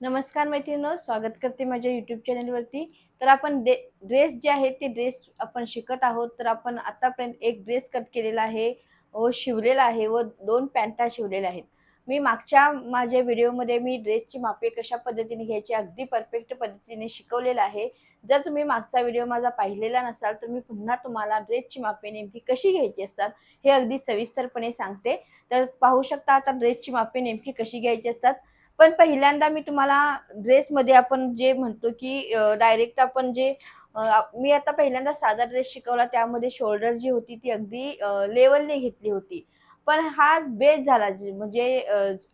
नमस्कार मैत्रिणींनो स्वागत करते माझ्या यूट्यूब चॅनलवरती तर आपण डे ड्रेस जे आहे ते ड्रेस आपण शिकत आहोत. तर आपण आतापर्यंत एक ड्रेस कट केलेला आहे व शिवलेला आहे व दोन पॅन्टा शिवलेल्या आहेत. मी मागच्या माझ्या व्हिडिओमध्ये मी ड्रेसची मापे कशा पद्धतीने घ्यायची अगदी परफेक्ट पद्धतीने शिकवलेलं आहे. जर तुम्ही मागचा व्हिडिओ माझा पाहिलेला नसाल तर मी पुन्हा तुम्हाला ड्रेसची मापे नेमकी कशी घ्यायची असतात हे अगदी सविस्तरपणे सांगते. तर पाहू शकता आता ड्रेसची मापे नेमकी कशी घ्यायची असतात. पण पहिल्यांदा मी तुम्हाला ड्रेसमध्ये आपण जे म्हणतो की डायरेक्ट आपण जे मी आता पहिल्यांदा साधा ड्रेस शिकवला त्यामध्ये शोल्डर जी होती ती अगदी लेवलने घेतली होती. पण हा बेस झाला जे- म्हणजे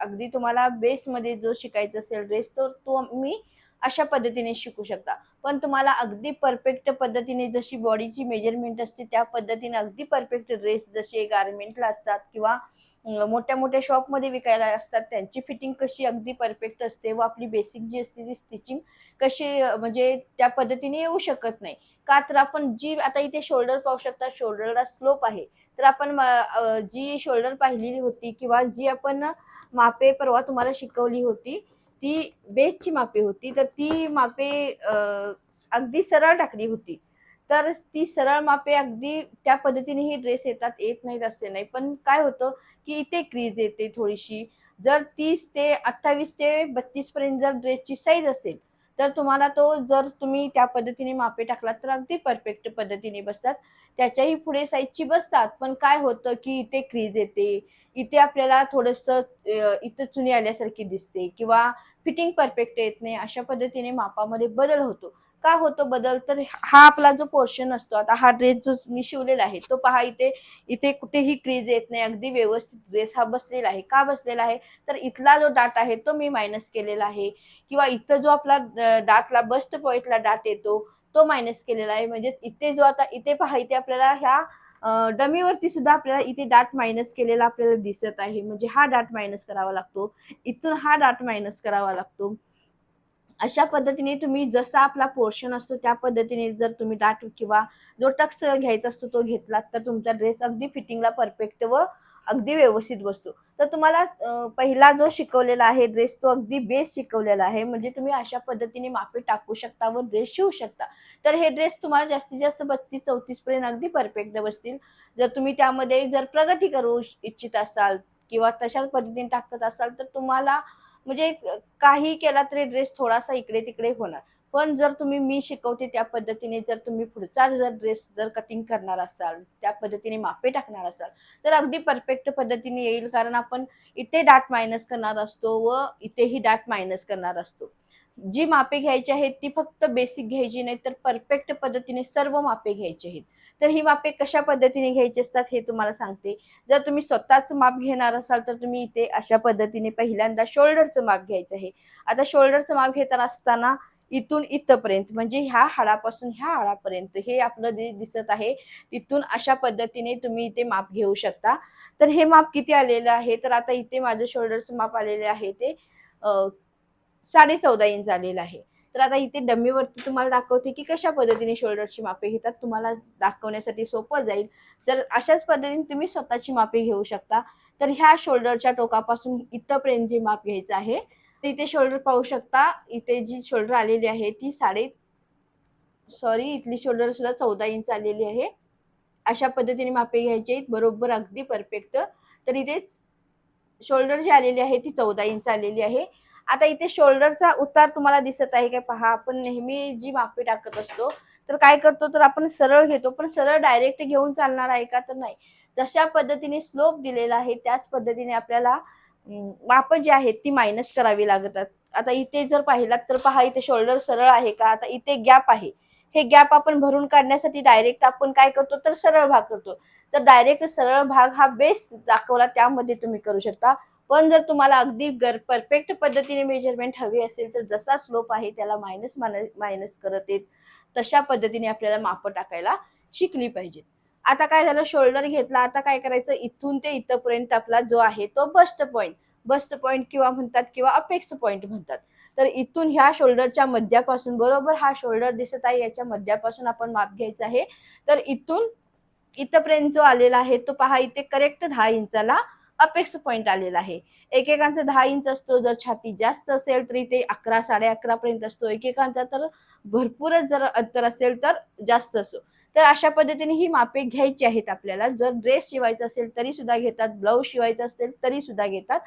अगदी तुम्हाला बेसमध्ये जो शिकायचा असेल ड्रेस तर तो मी अशा पद्धतीने शिकू शकता. पण तुम्हाला अगदी परफेक्ट पद्धतीने जशी बॉडीची मेजरमेंट असते त्या पद्धतीने अगदी परफेक्ट ड्रेस जसे गारमेंटला असतात किंवा मोठ्या मोठ्या शॉपमध्ये विकायला असतात. त्यांची फिटिंग कशी अगदी परफेक्ट असते व आपली बेसिक जी असते ती स्टिचिंग कशी म्हणजे त्या पद्धतीने येऊ शकत नाही. का तर आपण जी आता इथे शोल्डर पाहू शकता शोल्डरला स्लोप आहे. तर आपण म- जी शोल्डर पाहिलेली होती किंवा जी आपण मापे परवा तुम्हाला शिकवली होती ती बेसची मापे होती. तर ती मापे अगदी सरळ टाकली होती. तर ती सरळ मापे अगदी त्या पद्धतीने ही ड्रेस येतात येत नाहीत असे नाही. पण काय होतं की इथे क्रीज येते थोडीशी. जर तीस ते अठ्ठावीस ते बत्तीस पर्यंत जर ड्रेसची साईज असेल तर तुम्हाला तो जर तुम्ही त्या पद्धतीने मापे टाकलात तर अगदी परफेक्ट पद्धतीने बसतात. त्याच्याही पुढे साईजची बसतात. पण काय होतं की इथे क्रीज येते. इथे आपल्याला थोडंसं इथं चुनी आल्यासारखी दिसते किंवा फिटिंग परफेक्ट येत नाही. अशा पद्धतीने मापामध्ये बदल होतो. का होतो बदल? तर हा आपला जो पोर्शन असतो आता हा ड्रेस जो मी शिवलेला आहे तो पहा इथे इथे कुठेही क्रीज येत नाही. अगदी व्यवस्थित ड्रेस हा बसलेला आहे. का बसलेला आहे? तर इथला जो डाट आहे तो मी मायनस केलेला आहे. किंवा इथं जो आपला डाटला बस्ट पॉईंटला डाट येतो तो मायनस केलेला आहे. म्हणजेच इथे जो आता इथे पहा इथे आपल्याला ह्या डमीवरती सुद्धा आपल्याला इथे डाट मायनस केलेला आपल्याला दिसत आहे. म्हणजे हा डाट मायनस करावा लागतो. इथून हा डाट मायनस करावा लागतो. अशा पद्धतीने तुम्ही जसा आपला पोर्शन असतो त्या पद्धतीने जर तुम्ही डाट किंवा जो टक्स घ्यायचा असतो तो घेतलात तर तुमचा ड्रेस अगदी फिटिंगला परफेक्ट व अगदी व्यवस्थित बसतो. तर तुम्हाला पहिला जो शिकवलेला आहे ड्रेस तो अगदी बेस शिकवलेला आहे. म्हणजे तुम्ही अशा पद्धतीने मापे टाकू शकता व ड्रेस शिवू शकता. तर हे ड्रेस तुम्हाला जास्तीत जास्त बत्तीस चौतीस पर्यंत अगदी परफेक्ट बसतील. जर तुम्ही त्यामध्ये जर प्रगती करू इच्छित असाल किंवा तशाच पद्धतीने टाकत असाल तर तुम्हाला म्हणजे काही केला तरी ड्रेस थोडासा इकडे तिकडे होणार. पण जर तुम्ही मी शिकवते त्या पद्धतीने जर तुम्ही पुढचा जर ड्रेस जर कटिंग करणार असाल त्या पद्धतीने मापे टाकणार असाल तर अगदी परफेक्ट पद्धतीने येईल. कारण आपण इथे डाट मायनस करणार असतो व इथेही डाट मायनस करणार असतो. जी मापे घ्यायची आहेत ती फक्त बेसिक घ्यायची नाही तर परफेक्ट पद्धतीने सर्व मापे घ्यायची आहेत. तर ही मापे कशा पद्धतीने घ्यायची असतात हे तुम्हाला सांगते. जर तुम्ही स्वतःच माप घेणार असाल तर तुम्ही इथे अशा पद्धतीने पहिल्यांदा शोल्डरचं माप घ्यायचं आहे. आता शोल्डरचं माप घेताना असताना इथून इथपर्यंत म्हणजे ह्या हाडापासून ह्या हाडापर्यंत हे आपलं जे दिसत आहे तिथून अशा पद्धतीने तुम्ही इथे माप घेऊ शकता. तर हे माप किती आलेलं आहे? तर आता इथे माझं शोल्डरचं माप आलेले आहे ते साडे चौदा इंच आलेलं आहे. तर आता इथे डम्मीवरती तुम्हाला दाखवते की कशा पद्धतीने शोल्डरची मापे घेतात. तुम्हाला दाखवण्यासाठी सोपं जाईल. जर अशाच पद्धतीने तुम्ही स्वतःची मापे घेऊ शकता. तर ह्या शोल्डरच्या टोकापासून इथंपर्यंत जे माप घ्यायचं आहे तर इथे शोल्डर पाहू शकता. इथे जी शोल्डर आलेली आहे ती साडे सॉरी इथली शोल्डर सुद्धा चौदा इंच आलेली आहे. अशा पद्धतीने मापे घ्यायची आहेत. बरोबर अगदी परफेक्ट तर इथे शोल्डर जी आलेली आहे ती चौदा इंच आलेली आहे. आता इथे शोल्डरचा उतार तुम्हाला दिसत आहे का? पहा आपण नेहमी जी मापे टाकत असतो तर काय करतो? तर आपण सरळ घेतो पण सरळ डायरेक्ट घेऊन चालणार आहे का? तर नाही. जशा पद्धतीने स्लोप दिलेला आहे त्याच पद्धतीने आपल्याला मापं जी आहेत ती मायनस करावी लागतात. आता इथे जर पाहिलात तर पहा इथे शोल्डर सरळ आहे का? आता इथे गॅप आहे. हे गॅप आपण भरून काढण्यासाठी डायरेक्ट आपण काय करतो? तर सरळ भाग करतो. तर डायरेक्ट सरळ भाग हा बेस दाखवला त्यामध्ये तुम्ही करू शकता. पण जर तुम्हाला अगदी गर परफेक्ट पद्धतीने मेजरमेंट हवी असेल तर जसा स्लोप आहे त्याला मायनस मायनस करत येत. तशा पद्धतीने आपल्याला मापं टाकायला शिकली पाहिजेत. आता काय झालं? शोल्डर घेतला. आता काय करायचं? इथून ते इथपर्यंत आपला जो आहे तो बस्ट पॉईंट बस्ट पॉईंट किंवा म्हणतात किंवा अपेक्स पॉईंट म्हणतात. तर इथून ह्या शोल्डरच्या मध्यापासून बरोबर हा शोल्डर दिसत आहे याच्या मध्यापासून आपण माप घ्यायचा आहे. तर इथून इथपर्यंत जो आलेला आहे तो पहा इथे करेक्ट दहा इंचाला अपेक्स पॉईंट आलेला आहे. एकेकांचा दहा इंच असतो जर छाती जास्त असेल तरी ते अकरा साडे अकरा पर्यंत असतो. एकेकांचा तर भरपूरच जर अंतर असेल तर जास्त असतो. तर अशा पद्धतीने ही मापे घ्यायची आहेत आपल्याला. जर ड्रेस शिवायचा असेल तरी सुद्धा घेतात ब्लाऊज शिवायचा असेल तरी सुद्धा घेतात.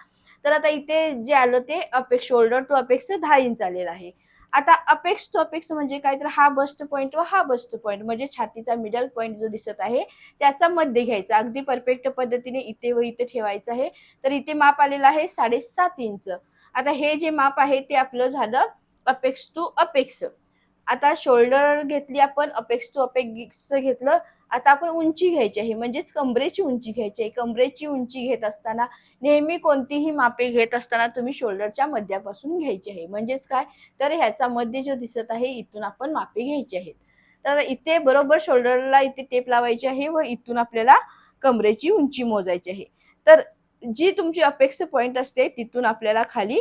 तर आता इथे जे आलं ते अपेक्ष शोल्डर टू अपेक्ष दहा इंच आलेलं आहे. आता अपेक्स टू अपेक्स म्हणजे काय? तर हा बस्ट पॉईंट व हा बस्ट पॉईंट म्हणजे छातीचा मिडल पॉईंट जो दिसत आहे त्याचा मध्ये घ्यायचा. अगदी परफेक्ट पद्धतीने इथे व इथे ठेवायचं आहे. तर इथे माप आलेलं आहे साडेसात इंच. आता हे जे माप आहे ते आपलं झालं अपेक्स टू अपेक्स आता शोल्डर घेतली आपण अपेक्स टू अपेक्स घेतलं आता आपण उंची घ्यायची आहे. म्हणजेच कमरेची उंची घ्यायची आहे. कमरेची उंची घेत असताना नेहमी कोणतीही मापे घेत असताना तुम्ही शोल्डरच्या मध्यापासून घ्यायची आहे. म्हणजेच काय? तर ह्याचा मध्य जो दिसत आहे इथून आपण मापे घ्यायची आहेत. तर इथे बरोबर शोल्डरला इथे टेप लावायची आहे व इथून आपल्याला कमरेची उंची मोजायची आहे. तर जी तुमची अपेक्षा पॉईंट असते तिथून आपल्याला खाली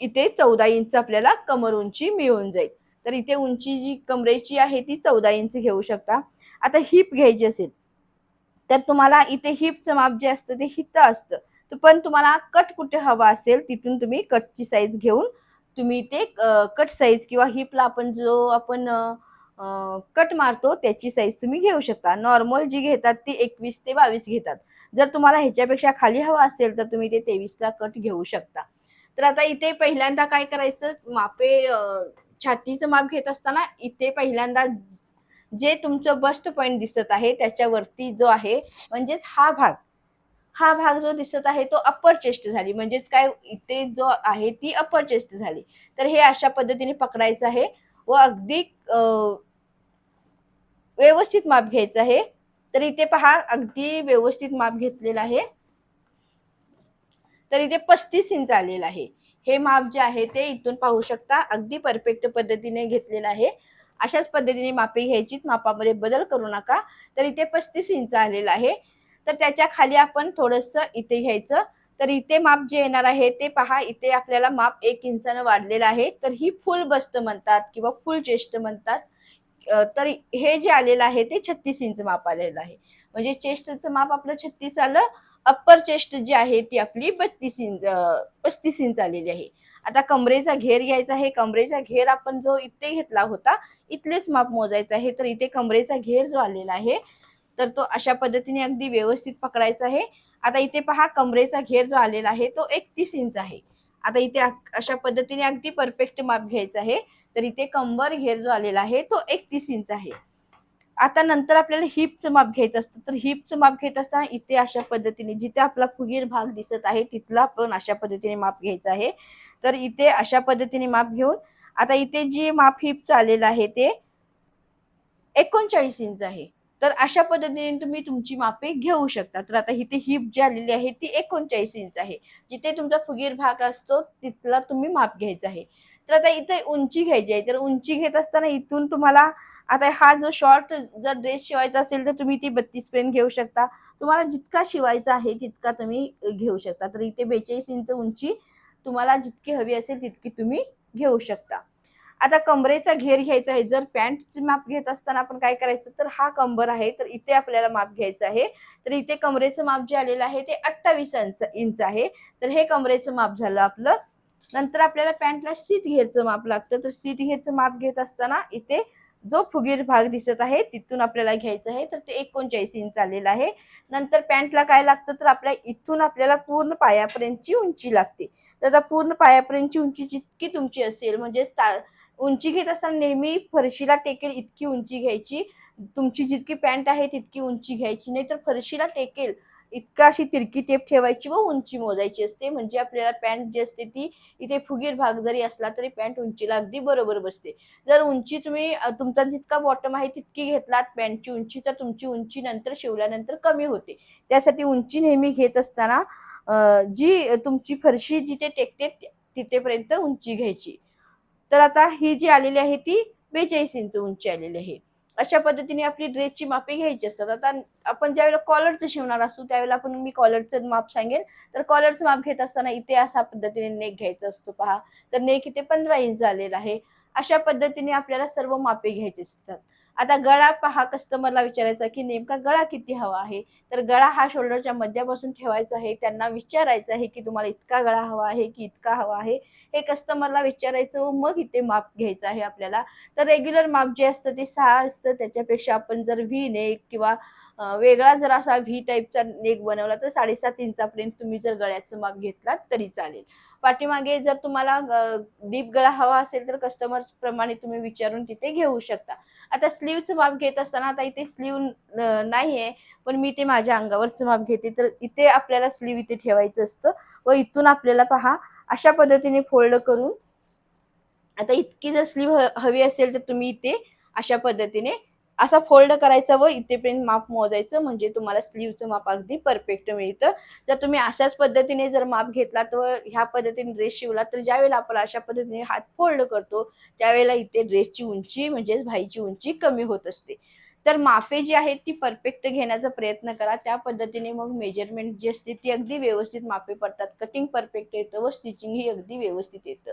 इथे चौदा इंच आपल्याला कमर उंची मिळून जाईल. तर इथे उंची जी कमरेची आहे ती चौदा इंच घेऊ शकता. आता हिप घ्यायची असेल तर तुम्हाला इथे हिपचं माप जे असतं ते हित असतं. तर पण तुम्हाला कट कुठे हवा असेल तिथून तुम्ही कटची साईज घेऊन तुम्ही ते कट साईज किंवा हिपला आपण जो आपण कट मारतो त्याची साईज तुम्ही घेऊ शकता. नॉर्मल जी घेतात ती एकवीस ते बावीस घेतात. जर तुम्हाला ह्याच्यापेक्षा खाली हवा असेल तर तुम्ही ते तेवीसला कट घेऊ शकता. तर आता इथे पहिल्यांदा काय करायचं? मापे छातीचं माप घेत असताना इथे पहिल्यांदा जे तुमचं बस्ट पॉईंट दिसत आहे त्याच्यावरती जो आहे म्हणजेच हा भाग. हा भाग जो दिसत आहे तो अप्पर चेस्ट झाली. म्हणजेच काय? इथे जो आहे ती अप्पर चेस्ट झाली. तर हे अशा पद्धतीने पकडायचं आहे व अगदी व्यवस्थित माप घ्यायचं आहे. तर इथे पहा अगदी व्यवस्थित माप घेतलेलं आहे. तर इथे पस्तीस इंच आलेलं आहे. हे माप जे आहे ते इथून पाहू शकता. अगदी परफेक्ट पद्धतीने घेतलेलं आहे. अशाच पद्धतीने मापे घ्यायची मापामध्ये बदल करू नका. तर इथे पस्तीस इंच आलेलं आहे. तर त्याच्याखाली आपण थोडंसं इथे घ्यायचं. तर इथे माप जे येणार आहे ते पहा. इथे आपल्याला माप एक इंचानं वाढलेलं आहे. तर ही फुल बस्त म्हणतात किंवा फुल चेस्ट म्हणतात. तर हे जे आलेलं आहे ते छत्तीस इंच माप आलेलं आहे. म्हणजे चेस्टचं माप आपलं छत्तीस आलं. अप्पर चेस्ट जी आहे ती आपली बत्तीस इंच पस्तीस इंच आलेली आहे. आता कमरेचा घेर घ्यायचा आहे. कमरेचा घेर आपण जो इथे घेतला होता इथलेच माप मोजायचं आहे. तर इथे कमरेचा घेर जो आलेला आहे तर तो अशा पद्धतीने अगदी व्यवस्थित पकडायचा आहे. आता इथे पहा कमरेचा घेर जो आलेला आहे तो एकतीस इंच आहे. आता इथे अशा पद्धतीने अगदी परफेक्ट माप घ्यायचा आहे. तर इथे कंबर घेर जो आलेला आहे तो एकतीस इंच आहे. आता नंतर आपल्याला हिपचं माप घ्यायचं असतं. तर हिपचं माप घेत असताना इथे अशा पद्धतीने जिथे आपला फुगीर भाग दिसत आहे तिथला आपण अशा पद्धतीने माप घ्यायचं आहे. तर इथे अशा पद्धतीने माप घेऊन आता इथे जे माप हिपचं आलेलं आहे ते एकोणचाळीस इंच आहे. तर अशा पद्धतीने तुम्ही तुमची मापे घेऊ शकता. तर आता इथे हिप जी आलेली आहे ती एकोणचाळीस इंच आहे. जिथे तुमचा फुगीर भाग असतो तिथला तुम्ही माप घ्यायचा आहे. तर आता इथे उंची घ्यायची आहे. तर उंची घेत असताना इथून तुम्हाला आता हा जो शॉर्ट जर ड्रेस शिवायचा असेल तर तुम्ही ती बत्तीस पेन घेऊ शकता. तुम्हाला जितका शिवायचा आहे तितका तुम्ही घेऊ शकता. तर इथे बेचाळीस इंच उंची तुम्हाला जितकी हवी असेल तितकी तुम्ही घेऊ शकता. आता कमरेचा घेर घ्यायचा आहे. जर पॅन्टचे माप घेत असताना आपण काय करायचं तर हा कंबर आहे तर इथे आपल्याला माप घ्यायचं आहे. तर इथे कमरेचं माप जे आलेलं आहे ते अठ्ठावीस इंच इंच आहे. तर हे कमरेचं माप झालं आपलं. नंतर आपल्याला पॅन्टला सीट घेरचं माप लागतं. तर सीट घेरचं माप घेत असताना इथे जो फुगीर भाग दिसत आहे तिथून आपल्याला घ्यायचं आहे. तर ते एकोणचाळीस इंच आलेलं आहे. नंतर पॅन्टला काय लागतं तर आपल्या इथून आपल्याला पूर्ण पायापर्यंतची उंची लागते. तर आता पूर्ण पायापर्यंतची उंची जितकी तुमची असेल म्हणजे उंची घेत असताना नेहमी फरशीला टेकेल इतकी उंची घ्यायची. तुमची जितकी पॅन्ट आहे तितकी उंची घ्यायची. नाही तर फरशीला टेकेल इतका अशी तिरकी टेप ठेवायची व उंची मोजायची असते. म्हणजे आपल्याला पॅन्ट जी असते ती इथे फुगीर भाग जरी असला तरी पॅन्ट उंचीला अगदी बरोबर बसते. जर उंची तुम्ही तुमचा जितका बॉटम आहे तितकी घेतलात पॅन्टची उंची तर तुमची उंची नंतर शिवल्यानंतर कमी होते. त्यासाठी उंची नेहमी घेत असताना जी तुमची फरशी जिथे टेकते तिथेपर्यंत उंची घ्यायची. तर आता ही जी आलेली आहे ती बेचाळीस इंच उंची आलेली आहे. अशा पद्धतीने आपली ड्रेसची मापे घ्यायची असतात. आता आपण ज्यावेळेला कॉलरचं शिवणार असू त्यावेळेला आपण मी कॉलरचं माप सांगेन तर कॉलरचं माप घेत असताना इथे अशा पद्धतीने नेक घ्यायचं असतो पहा. तर नेक इथे पंधरा इंच झालेला आहे. अशा पद्धतीने आपल्याला सर्व मापे घ्यायची असतात. आता गळा पहा कस्टमरला विचारायचा की नेमका गळा किती हवा आहे? तर गळा हा शोल्डरच्या मध्यापासून ठेवायचा आहे. त्यांना विचारायचं आहे की तुम्हाला इतका गळा हवा आहे की इतका हवा आहे? हे कस्टमरला विचारायचं व मग इथे माप घ्यायचं आहे आपल्याला. तर रेग्युलर माप जे असतं ते सहा असतं. त्याच्यापेक्षा आपण जर व्ही नेक किंवा वेगळा जर असा व्ही टाईपचा नेक बनवला तर साडेसात इंचापर्यंत तुम्ही जर गळ्याचं माप घेतलात तरी चालेल. पाठीमागे जर तुम्हाला डीप गळा हवा असेल तर कस्टमर प्रमाणे तुम्ही विचारून तिथे घेऊ शकता. आता स्लीवचं माप घेत असताना आता इथे स्लीव नाही आहे पण मी ते माझ्या अंगावरचं माप घेते. तर इथे आपल्याला स्लीव इथे ठेवायचं असतं व इथून आपल्याला पहा अशा पद्धतीने फोल्ड करून आता इतकी जर स्लीव हवी असेल तर तुम्ही इथे अशा पद्धतीने असा फोल्ड करायचा व इथेपर्यंत माप मोजायचं म्हणजे तुम्हाला स्लीवचं माप अगदी परफेक्ट मिळतं. जर तुम्ही अशाच पद्धतीने जर माप घेतला तर ह्या पद्धतीने ड्रेस शिवला तर ज्यावेळेला आपण अशा पद्धतीने हात फोल्ड करतो त्यावेळेला इथे ड्रेसची उंची म्हणजेच भाईची उंची कमी होत असते. तर मापे जी आहेत ती परफेक्ट घेण्याचा प्रयत्न करा. त्या पद्धतीने मग मेजरमेंट जी असते ती अगदी व्यवस्थित मापे पडतात. कटिंग परफेक्ट येतं व स्टिचिंग ही अगदी व्यवस्थित येतं.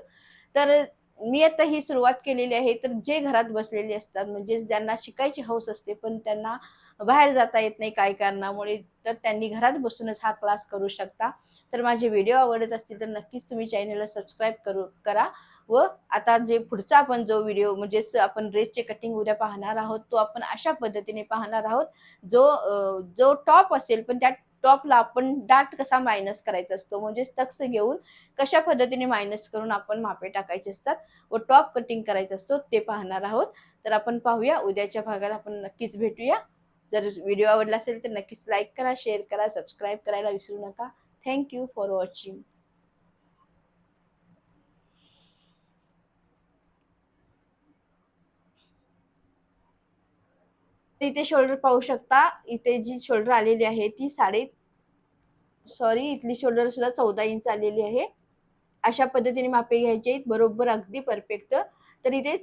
तर मी आता ही सुरुवात केलेली आहे तर जे घरात बसलेले असतात म्हणजे ज्यांना शिकायची हौस असते पण त्यांना बाहेर जाता येत नाही काही कारणामुळे तर त्यांनी घरात बसूनच हा क्लास करू शकता. तर माझे व्हिडिओ आवडत असतील तर नक्कीच तुम्ही चॅनलला सबस्क्राईब करू करा. व आता जे पुढचा आपण जो व्हिडिओ म्हणजेच आपण ड्रेसचे कटिंग उद्या पाहणार आहोत तो आपण अशा पद्धतीने पाहणार आहोत जो जो टॉप असेल पण त्या टॉपला आपण डाट कसा मायनस करायचा असतो? म्हणजे टक्स घेऊन कशा पद्धतीने मायनस करून आपण मापे टाकायचे असतात व टॉप कटिंग करायचं असतो ते पाहणार आहोत. तर आपण पाहूया. उद्याच्या भागात आपण नक्कीच भेटूया. जर व्हिडिओ आवडला असेल तर नक्कीच लाईक करा शेअर करा सबस्क्राईब करायला विसरू नका. थँक्यू फॉर वॉचिंग इथे शोल्डर पाहू शकता. इथे जी शोल्डर आलेली आहे ती साडे सॉरी इथली शोल्डर सुद्धा चौदा इंच आलेली आहे. अशा पद्धतीने मापे घ्यायचे आहेत. बरोबर अगदी परफेक्ट तर इथे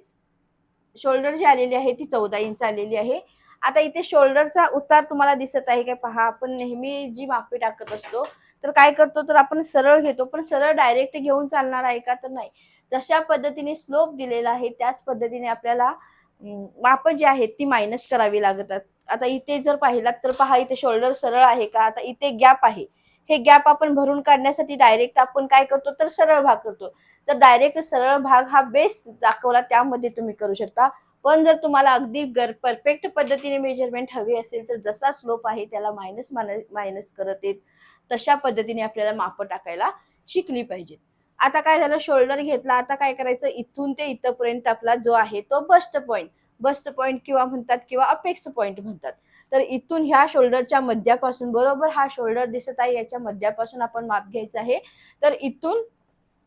शोल्डर जी आलेली आहे ती चौदा इंच आलेली आहे. आता इथे शोल्डरचा उतार तुम्हाला दिसत आहे काय पहा आपण नेहमी जी मापे टाकत असतो तर काय करतो? तर आपण सरळ घेतो पण सरळ डायरेक्ट घेऊन चालणार आहे का? तर नाही. जशा पद्धतीने स्लोप दिलेला आहे त्याच पद्धतीने आपल्याला मापं जी आहेत ती मायनस करावी लागतात. आता इथे जर पाहिलात तर पहा इथे शोल्डर सरळ आहे का? आता इथे गॅप आहे. हे गॅप आपण भरून काढण्यासाठी डायरेक्ट आपण काय करतो? तर सरळ भाग करतो. तर डायरेक्ट सरळ भाग हा बेस दाखवला त्यामध्ये तुम्ही करू शकता. पण जर तुम्हाला अगदी गर परफेक्ट पद्धतीने मेजरमेंट हवी असेल तर जसा स्लोप आहे त्याला मायनस मायनस करत येत. तशा पद्धतीने आपल्याला मापं टाकायला शिकली पाहिजेत. आता काय झालं? शोल्डर घेतला. आता काय करायचं? इथून ते इथपर्यंत आपला जो आहे तो बस्ट पॉईंट बस्ट पॉईंट किंवा म्हणतात किंवा अपेक्स पॉईंट म्हणतात. तर इथून ह्या शोल्डरच्या मध्यापासून बरोबर हा शोल्डर दिसत आहे याच्या मध्यापासून आपण माप घ्यायचा आहे. तर इथून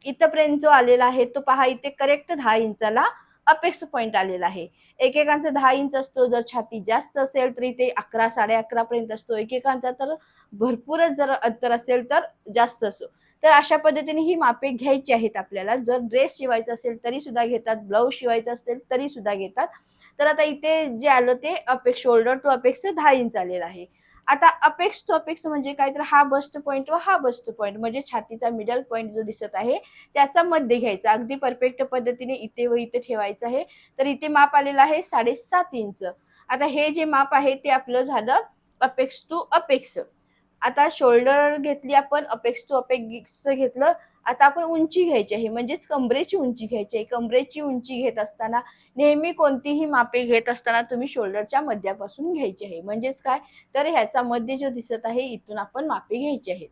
इथपर्यंत जो आलेला आहे तो पहा इथे करेक्ट दहा इंचाला अपेक्स पॉईंट आलेला आहे. एकेकांचा दहा इंच असतो जर छाती जास्त असेल तरी ते अकरा साडे अकरा पर्यंत असतो. एकेकांचा तर भरपूरच जर अंतर असेल तर जास्त असो. तर अशा पद्धतीने ही मापे घ्यायची आहेत आपल्याला. जर ड्रेस शिवायचा असेल तरी सुद्धा घेतात. ब्लाऊज शिवायचा असेल तरी सुद्धा घेतात. तर आता इथे जे आलं ते अपेक्स शोल्डर टू अपेक्स दहा इंच आलेलं आहे. आता अपेक्स टू अपेक्स म्हणजे काय? तर हा बस्ट पॉईंट व हा बस्ट पॉईंट म्हणजे छातीचा मिडल पॉईंट जो दिसत आहे त्याचा मध्ये घ्यायचा. अगदी परफेक्ट पद्धतीने इथे व इथे ठेवायचं आहे. तर इथे माप आलेलं आहे साडेसात इंच आता हे जे माप आहे ते आपलं झालं अपेक्स टू अपेक्स आता शोल्डर घेतली आपण अपेक्स टू अपेक्स घेतलं आता आपण उंची घ्यायची आहे. म्हणजेच कमरेची उंची घ्यायची आहे. कमरेची उंची घेत असताना नेहमी कोणतीही मापे घेत असताना तुम्ही शोल्डरच्या मध्यापासून घ्यायची आहे. म्हणजेच काय? तर ह्याचा मध्ये जो दिसत आहे इथून आपण मापे घ्यायची आहेत.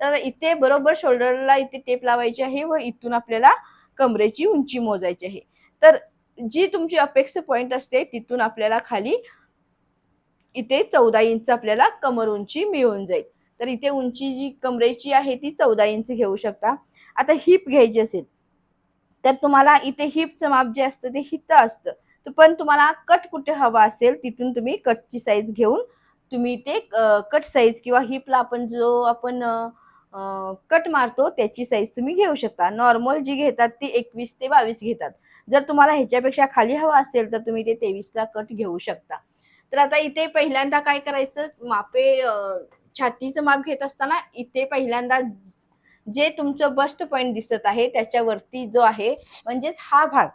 तर इथे बरोबर शोल्डरला इथे टेप लावायची आहे व इथून आपल्याला कमरेची उंची मोजायची आहे. तर जी तुमची अपेक्स पॉईंट असते तिथून आपल्याला खाली इथे चौदा इंच आपल्याला कमर उंची मिळून जाईल. तर इथे उंची जी कमरेची आहे ती चौदा इंच घेऊ शकता. आता हिप घ्यायची असेल तर तुम्हाला इथे हिपचं माप जे असतं ते हित असतं. तर पण तुम्हाला कट कुठे हवा असेल तिथून तुम्ही कटची साईज घेऊन तुम्ही ते कट साईज किंवा हिपला आपण जो आपण कट मारतो त्याची साईज तुम्ही घेऊ शकता. नॉर्मल जी घेतात ती एकवीस ते बावीस घेतात. जर तुम्हाला ह्याच्यापेक्षा खाली हवा असेल तर तुम्ही ते तेवीसला कट घेऊ शकता. तर आता इथे पहिल्यांदा काय करायचं? मापे छातीचं माप घेत असताना इथे पहिल्यांदा जे तुमचं बस्ट पॉईंट दिसत आहे त्याच्यावरती जो आहे म्हणजेच हा भाग.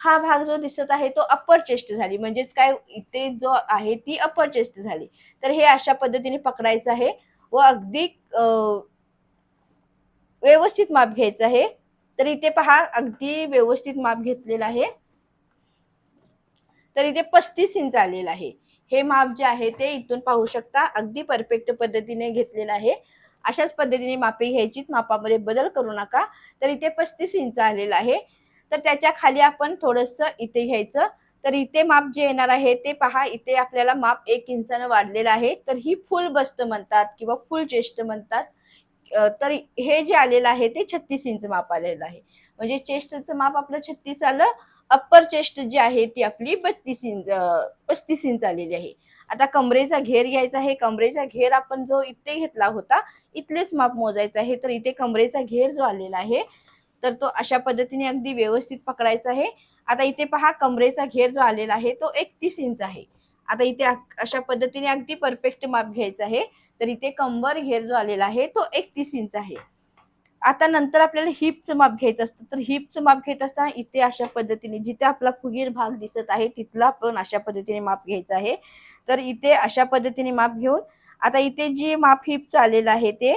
हा भाग जो दिसत आहे तो अप्पर चेस्ट झाली. म्हणजेच काय इथे जो आहे ती अप्पर चेस्ट झाली. तर हे अशा पद्धतीने पकडायचं आहे व अगदी व्यवस्थित माप घ्यायचं आहे. तर इथे पहा अगदी व्यवस्थित माप घेतलेलं आहे. तर इथे पस्तीस इंच आलेलं आहे. हे माप जे आहे ते इथून पाहू शकता. अगदी परफेक्ट पद्धतीने घेतलेलं आहे. अशाच पद्धतीने मापे घ्यायची मापामध्ये बदल करू नका. तर इथे पस्तीस इंच आलेलं आहे. तर त्याच्याखाली आपण थोडस इथे घ्यायचं. तर इथे माप जे येणार आहे ते पहा. इथे आपल्याला माप एक इंचानं वाढलेलं आहे. तर ही फुल बस्त म्हणतात किंवा फुल चेस्ट म्हणतात. तर हे जे आलेलं आहे ते छत्तीस इंच माप आलेलं आहे. म्हणजे चेस्टचं माप आपलं छत्तीस आलं. अप्पर चेस्ट जी आहे ती आपली बत्तीस इंच पस्तीस इंच आलेली आहे. आता कमरेचा घेर घ्यायचा आहे. कमरेचा घेर आपण जो इथे घेतला होता इथलेच माप मोजायचं आहे. तर इथे कमरेचा घेर जो आलेला आहे तर तो अशा पद्धतीने अगदी व्यवस्थित पकडायचा आहे. आता इथे पहा कमरेचा घेर जो आलेला आहे तो एकतीस इंच आहे. आता इथे अशा पद्धतीने अगदी परफेक्ट माप घ्यायचा आहे. तर इथे कंबर घेर जो आलेला आहे तो एकतीस इंच आहे. आता नंतर आपल्याला हिपचं माप घ्यायचं असतं. तर हिपचं माप घेत असताना इथे अशा पद्धतीने जिथे आपला फुगीर भाग दिसत आहे तिथला आपण अशा पद्धतीने माप घ्यायचं आहे. तर इथे अशा पद्धतीने माप घेऊन आता इथे जे माप हिपचं आलेलं आहे ते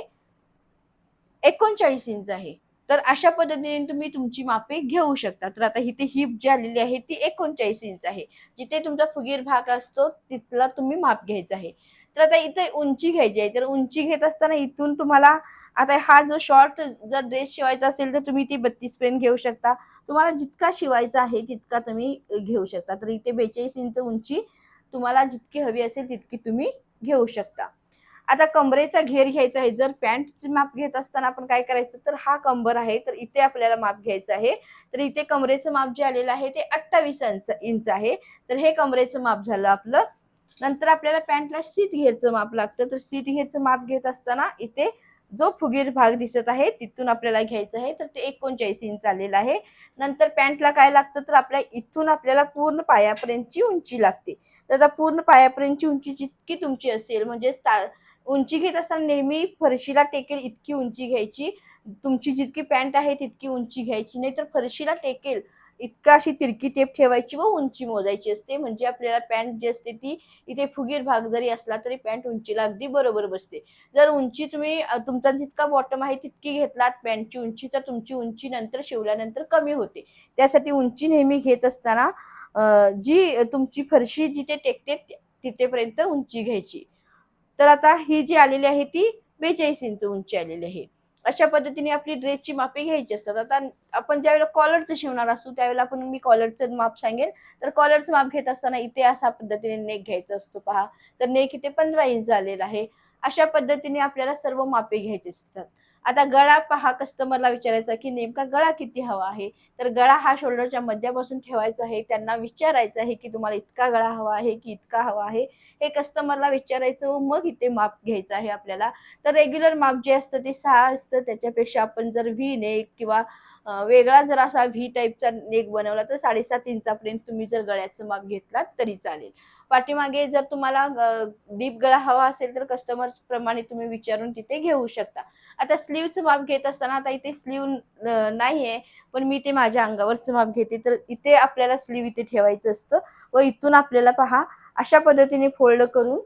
एकोणचाळीस इंच आहे. तर अशा पद्धतीने तुम्ही तुमची मापे घेऊ शकता. तर आता इथे हिप जी आलेली आहे ती एकोणचाळीस इंच आहे. जिथे तुमचा फुगीर भाग असतो तिथला तुम्ही माप घ्यायचा आहे. तर आता इथे उंची घ्यायची आहे. तर उंची घेत असताना इथून तुम्हाला आता हा जो शॉर्ट जर ड्रेस शिवायचा असेल तर तुम्ही ती बत्तीस पेन घेऊ शकता. तुम्हाला जितका शिवायचा आहे तितका तुम्ही घेऊ शकता. तर इथे बेचाळीस इंच उंची तुम्हाला जितकी हवी असेल तितकी तुम्ही घेऊ शकता. आता कमरेचा घेर घ्यायचा आहे. जर पॅन्टचे माप घेत असताना आपण काय करायचं तर हा कंबर आहे तर इथे आपल्याला माप घ्यायचं आहे. तर इथे कमरेचं माप जे आलेलं आहे ते अठ्ठावीस इंच इंच आहे. तर हे कमरेचं माप झालं आपलं. नंतर आपल्याला पॅन्टला सीट घेरचं माप लागतं. तर सीट घेरचं माप घेत असताना इथे जो फुगीर भाग दिसत आहे तिथून आपल्याला घ्यायचं आहे. तर ते एकोणचाळीस इंच आलेलं आहे. नंतर पॅन्टला काय लागतं? तर आपल्या इथून आपल्याला पूर्ण पायापर्यंतची उंची लागते. तर आता पूर्ण पायापर्यंतची उंची जितकी तुमची असेल म्हणजे उंची घेत असताना नेहमी फरशीला टेकेल इतकी उंची घ्यायची. तुमची जितकी पॅन्ट आहे तितकी उंची घ्यायची. नाही तर फरशीला टेकेल इतका अशी तिरकी टेप ठेवायची व उंची मोजायची असते. म्हणजे आपल्याला पॅन्ट जी असते ती इथे फुगीर भाग जरी असला तरी पॅन्ट उंचीला अगदी बरोबर बसते. जर उंची तुम्ही तुमचा जितका बॉटम आहे तितकी घेतलात पॅन्टची उंची तर तुमची उंची नंतर शिवल्यानंतर कमी होते. त्यासाठी उंची नेहमी घेत असताना जी तुमची फरशी जिथे टेकते तिथेपर्यंत उंची घ्यायची. तर आता ही जी आलेली आहे ती बेचाळीस इंच उंची आलेली आहे. अशा पद्धतीने आपली ड्रेसची मापे घ्यायची असतात. आता आपण ज्यावेळेला कॉलरचं शिवणार असू त्यावेळेला आपण मी कॉलरचं माप सांगेन. तर कॉलरचं माप घेत असताना इथे अशा पद्धतीने नेक घ्यायचा असतो पहा. तर नेक इथे पंधरा इंच झालेला आहे. अशा पद्धतीने आपल्याला सर्व मापे घ्यायचे असतात. आता गळा पहा कस्टमरला विचारायचा की नेमका गळा किती हवा आहे? तर गळा हा शोल्डरच्या मध्यापासून ठेवायचा आहे. त्यांना विचारायचं आहे की तुम्हाला इतका गळा हवा आहे की इतका हवा आहे? हे कस्टमरला विचारायचं व मग इथे माप घ्यायचं आहे आपल्याला. तर रेग्युलर माप जे असतं ते सहा असतं. त्याच्यापेक्षा आपण जर व्ही नेक किंवा वेगळा जर असा व्ही टाईपचा नेक बनवला तर साडेसात इंचापर्यंत तुम्ही जर गळ्याचं माप घेतलात तरी चालेल. पाठीमागे जर तुम्हाला डीप गळा हवा असेल तर कस्टमर प्रमाणे तुम्ही विचारून तिथे घेऊ शकता. आता स्लीवचं माप घेत असताना आता इथे स्लीव नाही आहे पण मी ते माझ्या अंगावरचं माप घेते. तर इथे आपल्याला स्लीव इथे ठेवायचं असतं व इथून आपल्याला पहा अशा पद्धतीने फोल्ड करून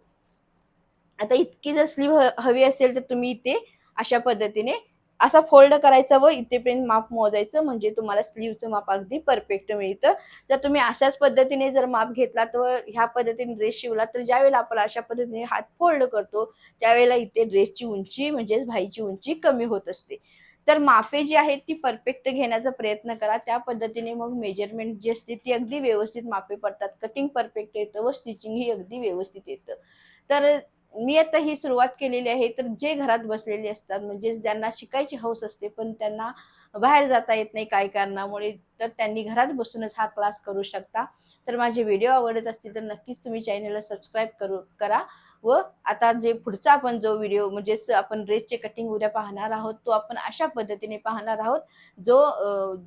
आता इतकी जर स्लीव हवी असेल तर तुम्ही इथे अशा पद्धतीने असा फोल्ड करायचा व इथेपर्यंत माप मोजायचं म्हणजे तुम्हाला स्लीवचं माप अगदी परफेक्ट मिळतं. जर तुम्ही अशाच पद्धतीने जर माप घेतला तर ह्या पद्धतीने ड्रेस शिवला तर ज्यावेळेला आपण अशा पद्धतीने हात फोल्ड करतो त्यावेळेला इथे ड्रेसची उंची म्हणजेच भाईची उंची कमी होत असते. तर मापे जी आहेत ती परफेक्ट घेण्याचा प्रयत्न करा. त्या पद्धतीने मग मेजरमेंट जी असते ती अगदी व्यवस्थित मापे पडतात. कटिंग परफेक्ट येतं व स्टिचिंग ही अगदी व्यवस्थित येतं. तर मी आता ही सुरुवात केलेली आहे तर जे घरात बसलेले असतात म्हणजे ज्यांना शिकायची हौस असते पण त्यांना बाहेर जाता येत नाही काही कारणामुळे तर त्यांनी घरात बसूनच हा क्लास करू शकता. तर माझे व्हिडिओ आवडत असतील तर नक्कीच तुम्ही चॅनलला सबस्क्राईब करू करा. व आता जे पुढचा आपण जो व्हिडिओ म्हणजेच आपण ड्रेसचे कटिंग उद्या पाहणार आहोत तो आपण अशा पद्धतीने पाहणार आहोत जो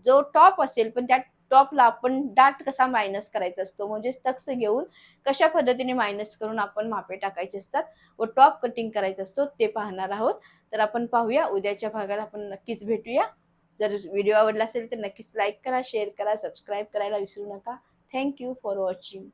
जो टॉप असेल पण त्या टॉपला आपण डाट कसा मायनस करायचा असतो? म्हणजेच टक्स घेऊन कशा पद्धतीने मायनस करून आपण मापे टाकायचे असतात व टॉप कटिंग करायचा असतो ते पाहणार आहोत. तर आपण पाहूया. उद्याच्या भागात आपण नक्कीच भेटूया. जर व्हिडिओ आवडला असेल तर नक्कीच लाईक करा शेअर करा सबस्क्राईब करायला विसरू नका. Thank you for watching